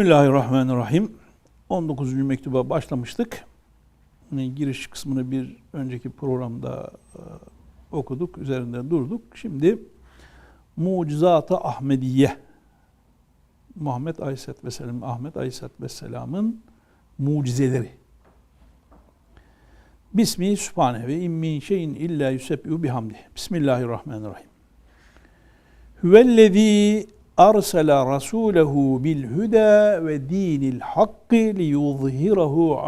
Bismillahirrahmanirrahim. 19. mektuba başlamıştık. Yani Giriş kısmını bir önceki programda e, okuduk, üzerinde durduk. Şimdi Mucizat-ı Ahmediye. Muhammed Aleyhisselatü Vesselam, Ahmet Aleyhisselatü Vesselam'ın mucizeleri. Bismi Sübhanehu ve in min şeyin illa yusebbihu bihamdi. Bismillahirrahmanirrahim. Hüvellezî arsala rasulehu bil huda ve dinil hakkı li yuzhirahu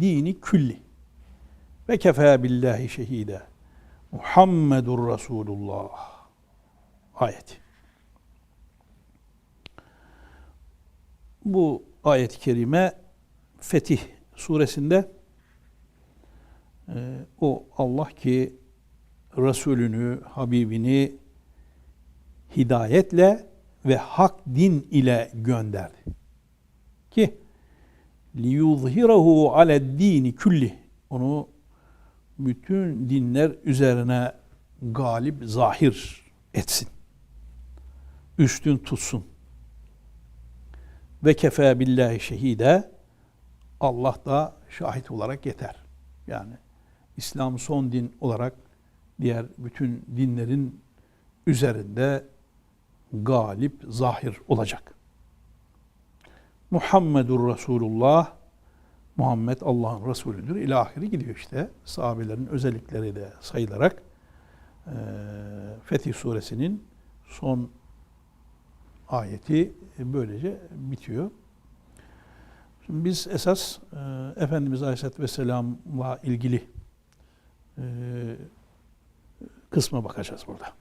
dini külli. Ve kefa billahi şehide. Muhammedur Resulullah. Ayeti. Bu ayet-i kerime Fetih suresinde e, o Allah ki Resulünü, Habibini hidayetle ve hak din ile gönderdi. Ki liyuzhirahu ale dini külli onu bütün dinler üzerine galip zahir etsin. Üstün tutsun. Ve kefe billahi şehide Allah da şahit olarak yeter. Yani İslam son din olarak diğer bütün dinlerin üzerinde galip, zahir olacak. Muhammedur Resulullah Muhammed Allah'ın Resulüdür. İlahiri gidiyor işte. Sahabelerin özellikleri de sayılarak Fetih Suresinin son ayeti böylece bitiyor. Şimdi biz esas Efendimiz Aleyhisselatü Vesselam'la ilgili kısma bakacağız burada.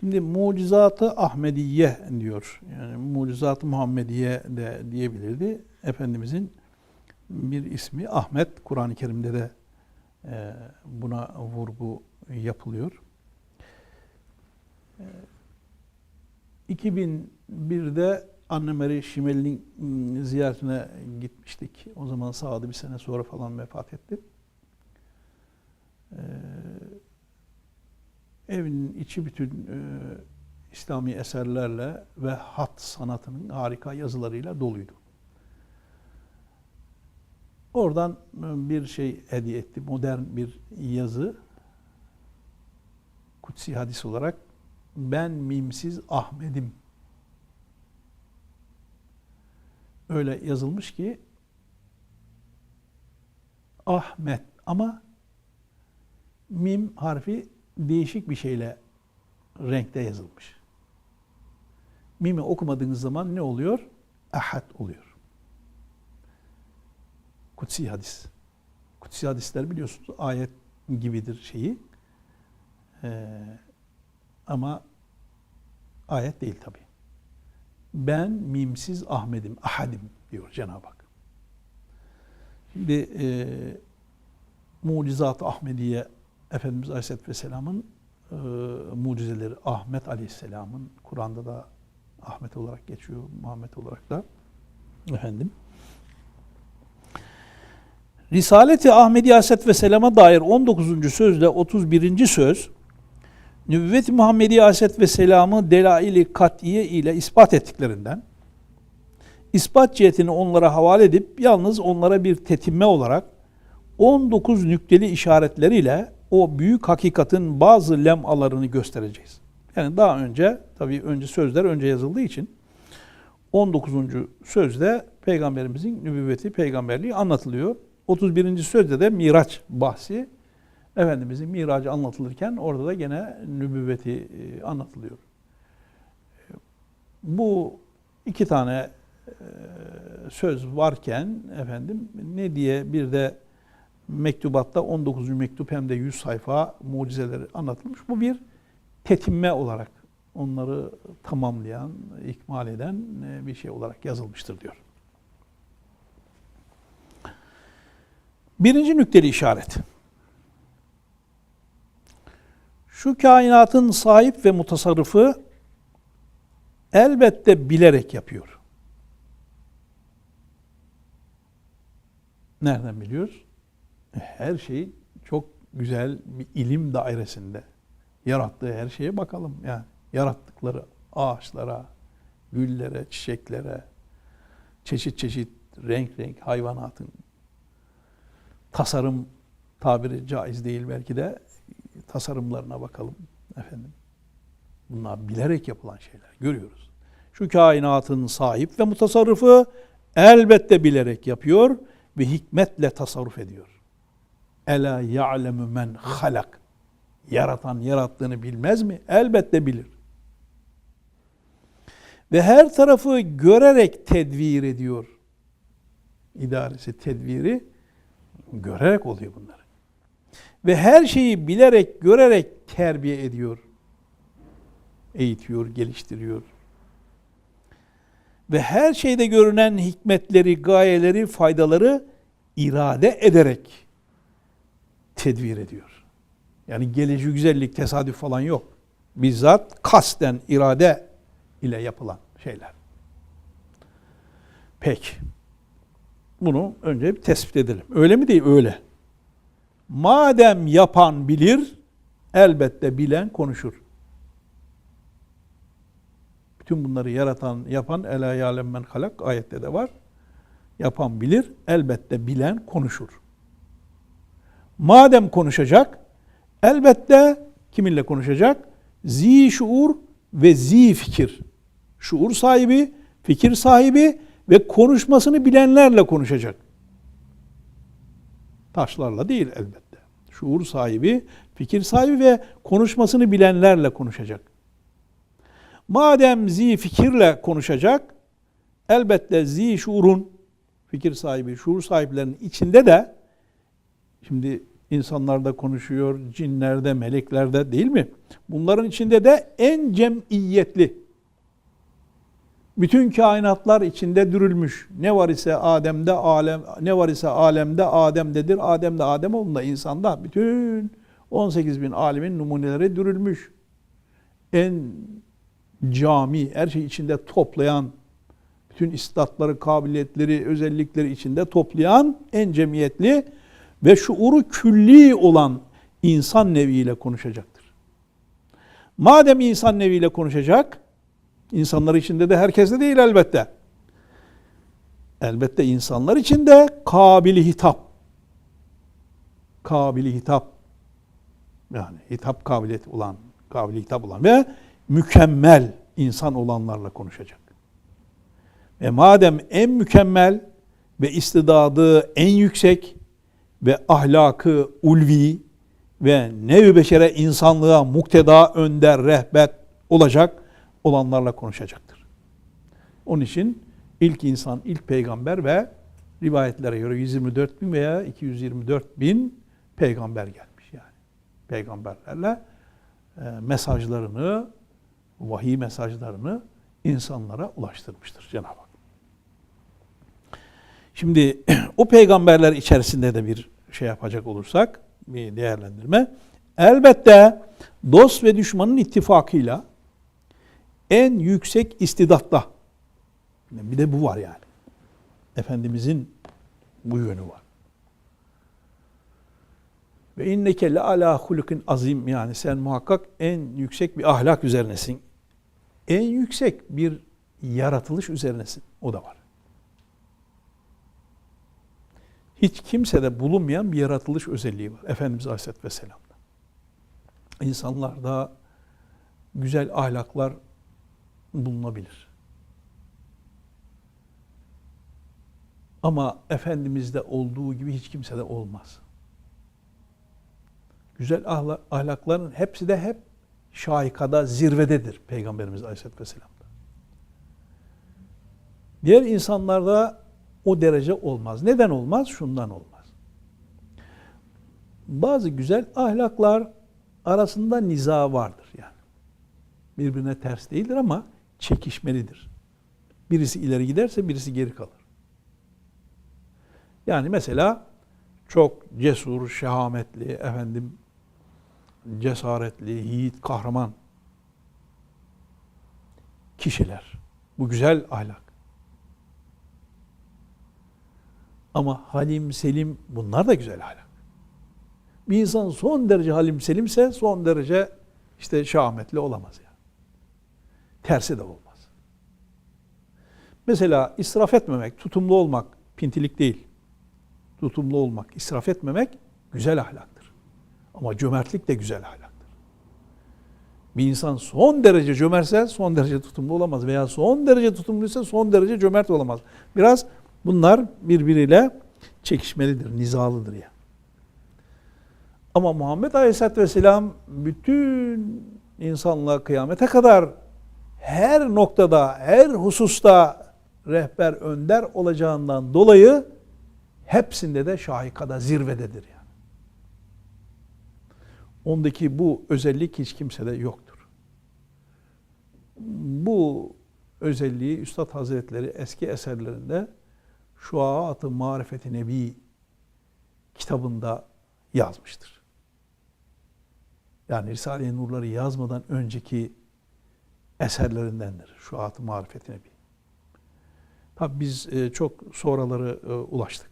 Şimdi mucizatı Ahmediye diyor. Yani mucizatı Muhammediye de diyebilirdi. Efendimizin bir ismi Ahmet. Kur'an-ı Kerim'de de e, buna vurgu yapılıyor. E, 2001'de Anne Mary ziyaretine gitmiştik. O zaman sağdı bir sene sonra falan vefat etti. Ee, evinin içi bütün e, İslami eserlerle ve hat sanatının harika yazılarıyla doluydu. Oradan e, bir şey hediye etti. Modern bir yazı. Kutsi hadis olarak ben mimsiz Ahmet'im. Öyle yazılmış ki Ahmet ama mim harfi değişik bir şeyle renkte yazılmış. Mimi okumadığınız zaman ne oluyor? Ahad oluyor. Kutsi hadis. Kutsi hadisler biliyorsunuz ayet gibidir şeyi. Ee, ama ayet değil tabi. Ben mimsiz Ahmet'im, ahadim diyor Cenab-ı Hak. Şimdi e, Mucizat-ı Ahmediye Efendimiz Aleyhisselatü Vesselam'ın e, mucizeleri Ahmet Aleyhisselam'ın Kur'an'da da Ahmet olarak geçiyor, Muhammed olarak da efendim. Risaleti Ahmedi Aleyhisselatü Vesselam'a dair 19. sözde 31. söz Nübüvvet-i Muhammedi Aleyhisselatü Vesselam'ı delaili katiye ile ispat ettiklerinden ispat cihetini onlara havale edip yalnız onlara bir tetinme olarak 19 nükteli işaretleriyle o büyük hakikatin bazı lemalarını göstereceğiz. Yani daha önce, tabii önce sözler önce yazıldığı için 19. sözde peygamberimizin nübüvveti, peygamberliği anlatılıyor. 31. sözde de Miraç bahsi. Efendimizin miracı anlatılırken orada da gene nübüvveti e, anlatılıyor. Bu iki tane e, söz varken efendim ne diye bir de mektubatta 19. mektup hem de 100 sayfa mucizeleri anlatılmış. Bu bir tetinme olarak onları tamamlayan, ikmal eden e, bir şey olarak yazılmıştır diyor. Birinci nükteli işaret. Şu kainatın sahip ve mutasarrıfı elbette bilerek yapıyor. Nereden biliyoruz? Her şey çok güzel bir ilim dairesinde. Yarattığı her şeye bakalım. Yani yarattıkları ağaçlara, güllere, çiçeklere, çeşit çeşit renk renk hayvanatın tasarım tabiri caiz değil belki de tasarımlarına bakalım efendim. Bunlar bilerek yapılan şeyler görüyoruz. Şu kainatın sahip ve mutasarrıfı elbette bilerek yapıyor ve hikmetle tasarruf ediyor. Ela ya'lemu men halak. Yaratan yarattığını bilmez mi? Elbette bilir. Ve her tarafı görerek tedbir ediyor. İdaresi, tedbiri görerek oluyor bunlar. Ve her şeyi bilerek, görerek terbiye ediyor. Eğitiyor, geliştiriyor. Ve her şeyde görünen hikmetleri, gayeleri, faydaları irade ederek tedbir ediyor. Yani gelişi güzellik, tesadüf falan yok. Bizzat kasten, irade ile yapılan şeyler. Peki. Bunu önce bir tespit edelim. Öyle mi değil? Öyle. Madem yapan bilir, elbette bilen konuşur. Bütün bunları yaratan, yapan ela ya'lem men halak ayette de var. Yapan bilir, elbette bilen konuşur. Madem konuşacak, elbette kiminle konuşacak? Zi şuur ve zi fikir. Şuur sahibi, fikir sahibi ve konuşmasını bilenlerle konuşacak. Taşlarla değil elbette. Şuur sahibi, fikir sahibi ve konuşmasını bilenlerle konuşacak. Madem zi fikirle konuşacak, elbette zi şuurun, fikir sahibi, şuur sahiplerinin içinde de, şimdi insanlarda konuşuyor, cinlerde, meleklerde değil mi? Bunların içinde de en cemiyetli, bütün kainatlar içinde dürülmüş. Ne var ise Adem'de alem ne var ise alemde Adem'dedir. Adem'de Adem onda insanda bütün 18 bin alemin numuneleri dürülmüş. En cami, her şey içinde toplayan, bütün istatları, kabiliyetleri, özellikleri içinde toplayan en cemiyetli ve şuuru külli olan insan neviyle konuşacaktır. Madem insan neviyle konuşacak, İnsanlar içinde de herkeste değil elbette. Elbette insanlar içinde kabili hitap. Kabili hitap. Yani hitap kabiliyeti olan, kabili hitap olan ve mükemmel insan olanlarla konuşacak. Ve madem en mükemmel ve istidadı en yüksek ve ahlakı ulvi ve nev beşere insanlığa mukteda önder rehber olacak olanlarla konuşacaktır. Onun için ilk insan, ilk peygamber ve rivayetlere göre 124 bin veya 224 bin peygamber gelmiş yani. Peygamberlerle e, mesajlarını, vahiy mesajlarını insanlara ulaştırmıştır Cenab-ı Hak. Şimdi o peygamberler içerisinde de bir şey yapacak olursak, bir değerlendirme. Elbette dost ve düşmanın ittifakıyla en yüksek istidatla. Bir de bu var yani. Efendimizin bu yönü var. Ve inneke le ala hulukin azim yani sen muhakkak en yüksek bir ahlak üzerinesin. En yüksek bir yaratılış üzerinesin. O da var. Hiç kimsede bulunmayan bir yaratılış özelliği var. Efendimiz Aleyhisselatü Vesselam'da. İnsanlarda güzel ahlaklar bulunabilir. Ama Efendimiz'de olduğu gibi hiç kimsede olmaz. Güzel ahlakların hepsi de hep şaikada, zirvededir Peygamberimiz Aleyhisselatü Vesselam'da. Diğer insanlarda o derece olmaz. Neden olmaz? Şundan olmaz. Bazı güzel ahlaklar arasında niza vardır yani. Birbirine ters değildir ama çekişmelidir. Birisi ileri giderse birisi geri kalır. Yani mesela çok cesur, şehametli, efendim cesaretli, yiğit, kahraman kişiler. Bu güzel ahlak. Ama halim, selim bunlar da güzel ahlak. Bir insan son derece halim, selimse son derece işte şahmetli olamaz yani. Tersi de olmaz. Mesela israf etmemek, tutumlu olmak pintilik değil. Tutumlu olmak, israf etmemek güzel ahlaktır. Ama cömertlik de güzel ahlaktır. Bir insan son derece cömertse son derece tutumlu olamaz veya son derece tutumluysa son derece cömert olamaz. Biraz bunlar birbiriyle çekişmelidir, nizalıdır ya. Ama Muhammed Aleyhisselatü Vesselam bütün insanlığa kıyamete kadar her noktada, her hususta rehber önder olacağından dolayı hepsinde de şahikada zirvededir yani. Ondaki bu özellik hiç kimsede yoktur. Bu özelliği Üstad Hazretleri eski eserlerinde Şuaat-ı Marifeti Nebi kitabında yazmıştır. Yani Risale-i Nurları yazmadan önceki eserlerindendir. Şuat-ı Marifeti Nebi. Tabi biz e, çok sonraları e, ulaştık.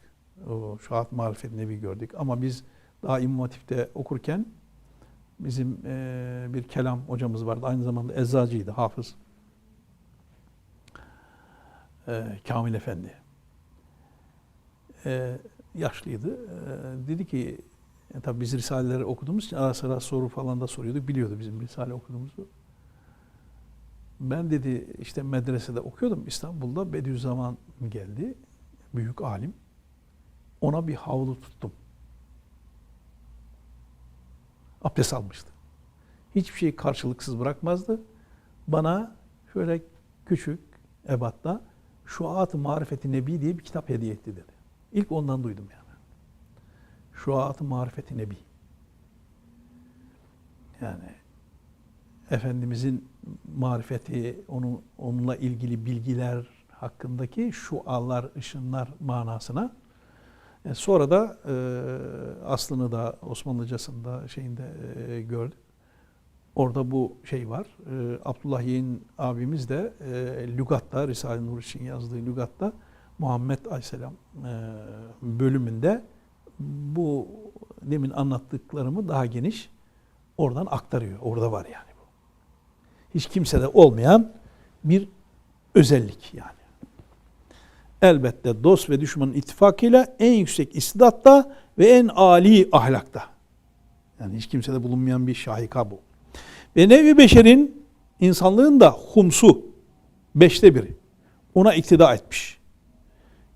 Şuat-ı Marifeti Nebi gördük. Ama biz daha İmam okurken bizim e, bir kelam hocamız vardı. Aynı zamanda eczacıydı, hafız. Kamil Efendi. Yaşlıydı. dedi ki, e, tabii biz Risaleleri okuduğumuz için ara sıra soru falan da soruyorduk. Biliyordu bizim Risale okuduğumuzu. Ben dedi işte medresede okuyordum İstanbul'da Bediüzzaman geldi. Büyük alim. Ona bir havlu tuttum. Abdest almıştı. Hiçbir şeyi karşılıksız bırakmazdı. Bana şöyle küçük ebatta Şuat-ı Marifeti Nebi diye bir kitap hediye etti dedi. İlk ondan duydum yani. Şuat-ı Marifeti Nebi. Yani Efendimizin marifeti, onun, onunla ilgili bilgiler hakkındaki şualar, ışınlar manasına. E sonra da e, aslını da Osmanlıcasında şeyinde e, gördük. Orada bu şey var. E, Abdullah Yeğen abimiz de e, Lügat'ta, Risale-i Nur için yazdığı Lügat'ta Muhammed Aleyhisselam e, bölümünde bu demin anlattıklarımı daha geniş oradan aktarıyor. Orada var yani bu. Hiç kimsede olmayan bir özellik yani. Elbette dost ve düşmanın ittifakıyla en yüksek istidatta ve en âli ahlakta. Yani hiç kimsede bulunmayan bir şahika bu. Ve nevi beşerin insanlığın da humsu, beşte biri. Ona iktida etmiş.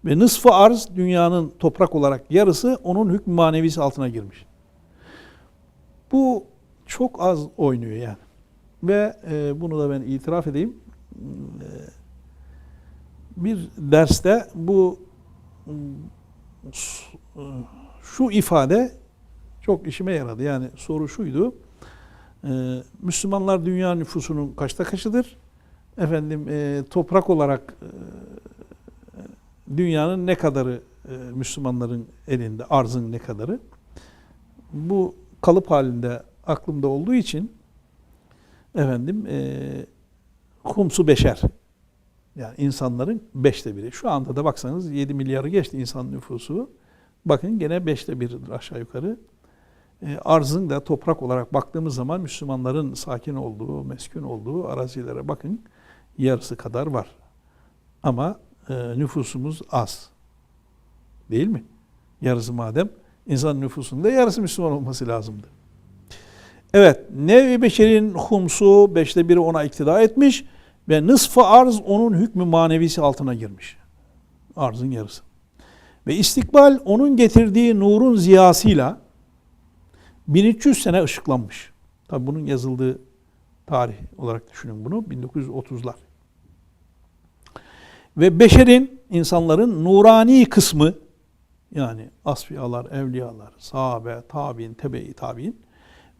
Ve nısfı arz dünyanın toprak olarak yarısı onun hükmü manevisi altına girmiş. Bu çok az oynuyor yani. Ve e, bunu da ben itiraf edeyim. E, bir derste bu şu ifade çok işime yaradı. Yani soru şuydu. E, Müslümanlar dünya nüfusunun kaçta kaçıdır? Efendim e, toprak olarak e, dünyanın ne kadarı e, Müslümanların elinde, arzın ne kadarı? Bu kalıp halinde aklımda olduğu için efendim e, humsu beşer yani insanların beşte biri. Şu anda da baksanız 7 milyarı geçti insan nüfusu. Bakın gene beşte biridir aşağı yukarı. E, arzın da toprak olarak baktığımız zaman Müslümanların sakin olduğu, meskun olduğu arazilere bakın yarısı kadar var. Ama e, nüfusumuz az. Değil mi? Yarısı madem insan nüfusunda yarısı Müslüman olması lazımdı. Evet, nevi beşerin humsu beşte biri ona iktida etmiş ve nısfı arz onun hükmü manevisi altına girmiş. Arzın yarısı. Ve istikbal onun getirdiği nurun ziyasıyla 1300 sene ışıklanmış. Tabi bunun yazıldığı tarih olarak düşünün bunu 1930'lar. Ve beşerin, insanların nurani kısmı yani asfiyalar, evliyalar, sahabe, tabi'in, tebe-i tabi'in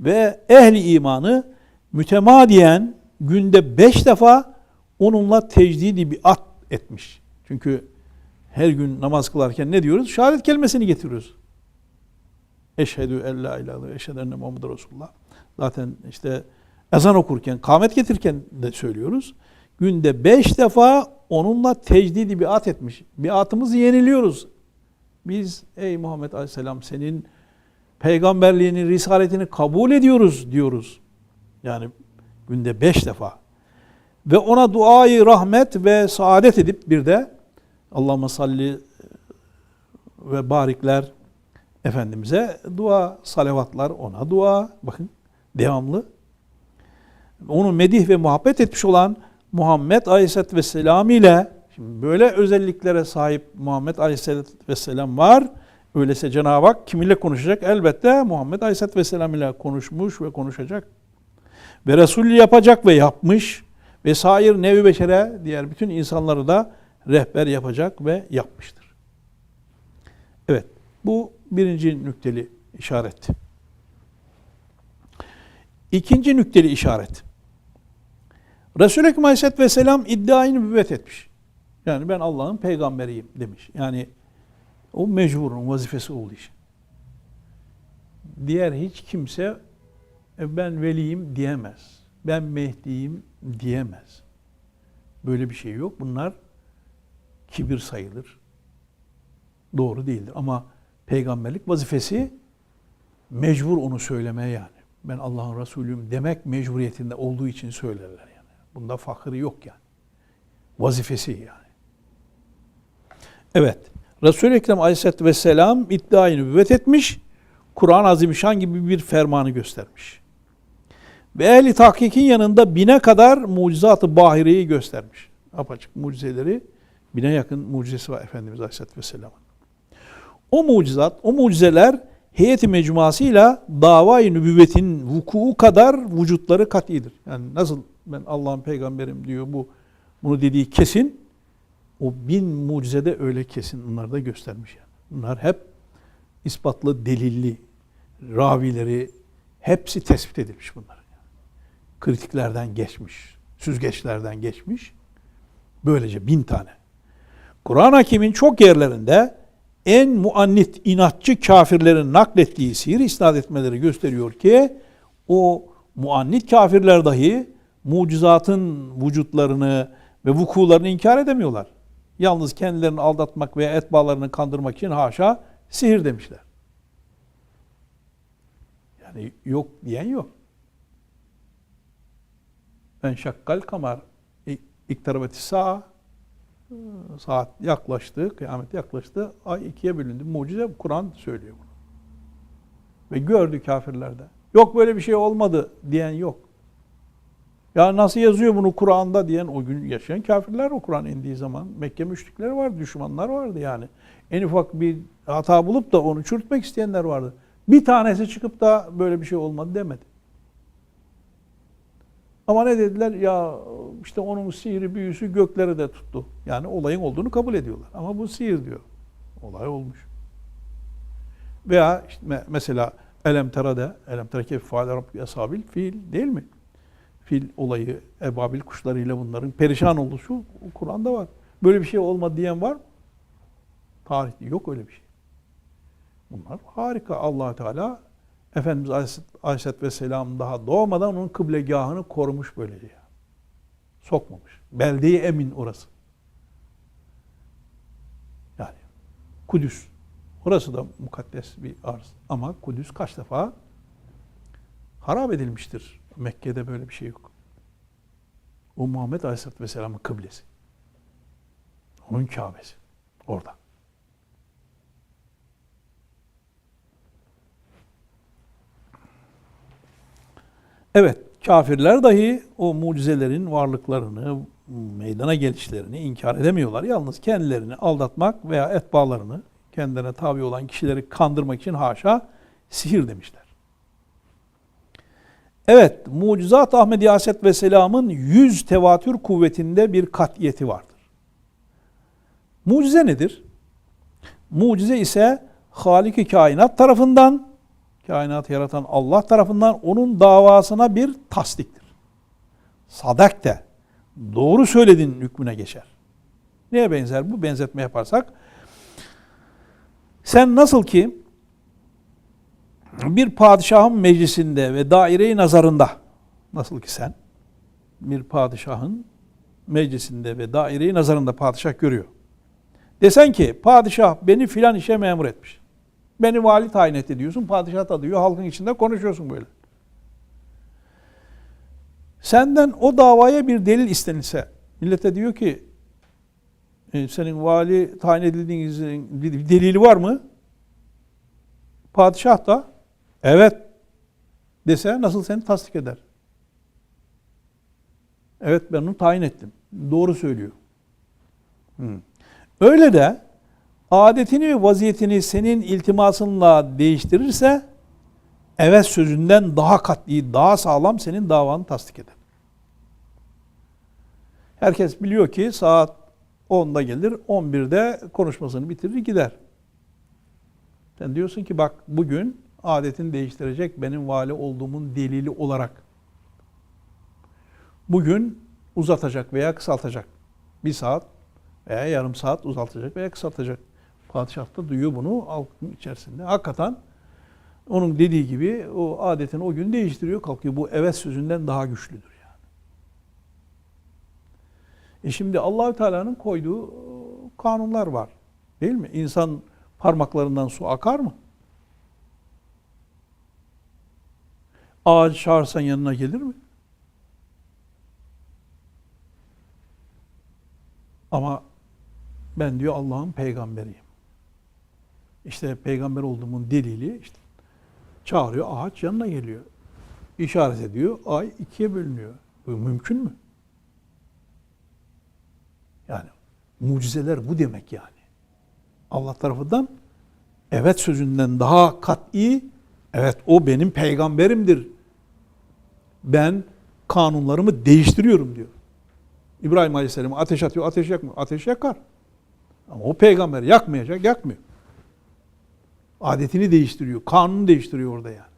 ve ehli imanı mütemadiyen günde beş defa onunla tecdidi bir at etmiş. Çünkü her gün namaz kılarken ne diyoruz? Şehadet kelimesini getiriyoruz. Eşhedü en la ilahe eşhedü enne Muhammed Resulullah. Zaten işte ezan okurken, kâmet getirirken de söylüyoruz. Günde beş defa onunla tecdidi bir at etmiş. Bir atımızı yeniliyoruz. Biz ey Muhammed Aleyhisselam senin ve ona duayı rahmet ve saadet edip bir de Allahümme salli ve barikler Efendimiz'e dua, salavatlar ona dua. Bakın devamlı. Onu medih ve muhabbet etmiş olan Muhammed Aleyhisselatü Vesselam ile şimdi böyle özelliklere sahip Muhammed Aleyhisselatü Vesselam var. Öyleyse Cenab-ı Hak kiminle konuşacak? Elbette Muhammed Aleyhisselatü Vesselam ile konuşmuş ve konuşacak. Ve Resul yapacak ve yapmış. Ve sair nevi beşere diğer bütün insanları da rehber yapacak ve yapmıştır. Evet bu birinci nükteli işaret. İkinci nükteli işaret. Resul-i Ekrem Aleyhisselatü Vesselam iddiayı nübüvvet etmiş. Yani ben Allah'ın peygamberiyim demiş. Yani o mecburun vazifesi olduğu için. Diğer hiç kimse "E, ben veliyim diyemez. Ben Mehdi'yim diyemez. Böyle bir şey yok. Bunlar kibir sayılır. Doğru değildir. Ama peygamberlik vazifesi mecbur onu söylemeye yani. Ben Allah'ın Resulüyüm demek mecburiyetinde olduğu için söylerler. Bunda fakırı yok yani. Vazifesi yani. Evet. Resul-i Ekrem Aleyhisselatü Vesselam iddiayı nübüvvet etmiş. Kur'an-ı Azimüşşan gibi bir fermanı göstermiş. Ve ehli tahkikin yanında bine kadar mucizat-ı bahireyi göstermiş. Apaçık mucizeleri, bine yakın mucizesi var Efendimiz Aleyhisselatü Vesselam'ın. O mucizat, o mucizeler heyeti mecmuasıyla davayı nübüvvetin vuku kadar vücutları katidir. Yani nasıl ben Allah'ın peygamberim diyor bu bunu dediği kesin. O bin mucizede öyle kesin bunlar da göstermiş yani. Bunlar hep ispatlı, delilli, ravileri hepsi tespit edilmiş bunlar. Kritiklerden geçmiş, süzgeçlerden geçmiş. Böylece bin tane. Kur'an-ı Hakim'in çok yerlerinde en muannit, inatçı kafirlerin naklettiği sihir isnat etmeleri gösteriyor ki o muannit kafirler dahi mucizatın vücutlarını ve vukularını inkar edemiyorlar. Yalnız kendilerini aldatmak veya etbalarını kandırmak için haşa sihir demişler. Yani yok diyen yok. Ben şakkal kamar iktarabeti sağ saat yaklaştı, kıyamet yaklaştı. Ay ikiye bölündü. Mucize Kur'an söylüyor bunu. Ve gördü kafirlerde. Yok böyle bir şey olmadı diyen yok. Ya nasıl yazıyor bunu Kur'an'da diyen o gün yaşayan kafirler o Kur'an indiği zaman. Mekke müşrikleri vardı, düşmanlar vardı yani. En ufak bir hata bulup da onu çürütmek isteyenler vardı. Bir tanesi çıkıp da böyle bir şey olmadı demedi. Ama ne dediler? Ya işte onun sihri büyüsü gökleri de tuttu. Yani olayın olduğunu kabul ediyorlar. Ama bu sihir diyor. Olay olmuş. Veya işte me- mesela Elem Tera'da, Elem Tera keyfe faale rabbi ashabil fil değil mi? Fil olayı, ebabil kuşlarıyla bunların perişan oluşu Kur'an'da var. Böyle bir şey olmadı diyen var mı? Tarihte yok öyle bir şey. Bunlar harika. allah Teala Efendimiz Aleyhisselatü Vesselam daha doğmadan onun kıblegahını korumuş böylece. Sokmamış. Beldeyi emin orası. Yani Kudüs. Orası da mukaddes bir arz. Ama Kudüs kaç defa harap edilmiştir. Mekke'de böyle bir şey yok. O Muhammed Aleyhisselatü Vesselam'ın kıblesi. Onun Kabe'si. Orada. Evet, kafirler dahi o mucizelerin varlıklarını, meydana gelişlerini inkar edemiyorlar. Yalnız kendilerini aldatmak veya etbalarını, kendilerine tabi olan kişileri kandırmak için haşa sihir demişler. Evet, mucizat Ahmet Yaset ve Selam'ın yüz tevatür kuvvetinde bir katiyeti vardır. Mucize nedir? Mucize ise Halik-i Kainat tarafından kainatı yaratan Allah tarafından onun davasına bir tasdiktir. Sadak de doğru söylediğin hükmüne geçer. Neye benzer bu? Benzetme yaparsak sen nasıl ki bir padişahın meclisinde ve daire-i nazarında nasıl ki sen bir padişahın meclisinde ve daire-i nazarında padişah görüyor. Desen ki padişah beni filan işe memur etmiş. Beni vali tayin etti diyorsun. Padişah da diyor. Halkın içinde konuşuyorsun böyle. Senden o davaya bir delil istenilse, millete diyor ki e, senin vali tayin edildiğinizin delili var mı? Padişah da evet dese nasıl seni tasdik eder? Evet ben onu tayin ettim. Doğru söylüyor. Hı. Öyle de adetini ve vaziyetini senin iltimasınla değiştirirse evet sözünden daha katli, daha sağlam senin davanı tasdik eder. Herkes biliyor ki saat 10'da gelir, 11'de konuşmasını bitirir gider. Sen diyorsun ki bak bugün adetini değiştirecek benim vali olduğumun delili olarak. Bugün uzatacak veya kısaltacak. Bir saat veya yarım saat uzatacak veya kısaltacak. Padişah da duyuyor bunu halkın içerisinde. Hakikaten onun dediği gibi o adetini o gün değiştiriyor. Kalkıyor bu evet sözünden daha güçlüdür yani. E şimdi Allahü Teala'nın koyduğu e, kanunlar var. Değil mi? İnsan parmaklarından su akar mı? Ağaç çağırsan yanına gelir mi? Ama ben diyor Allah'ın peygamberiyim. İşte peygamber olduğumun delili işte çağırıyor ağaç yanına geliyor. İşaret ediyor ay ikiye bölünüyor. Bu mümkün mü? Yani mucizeler bu demek yani. Allah tarafından evet sözünden daha kat'i evet o benim peygamberimdir. Ben kanunlarımı değiştiriyorum diyor. İbrahim Aleyhisselam'a ateş atıyor, ateş yakmıyor. Ateş yakar. Ama o peygamber yakmayacak, yakmıyor. Adetini değiştiriyor, kanunu değiştiriyor orada yani.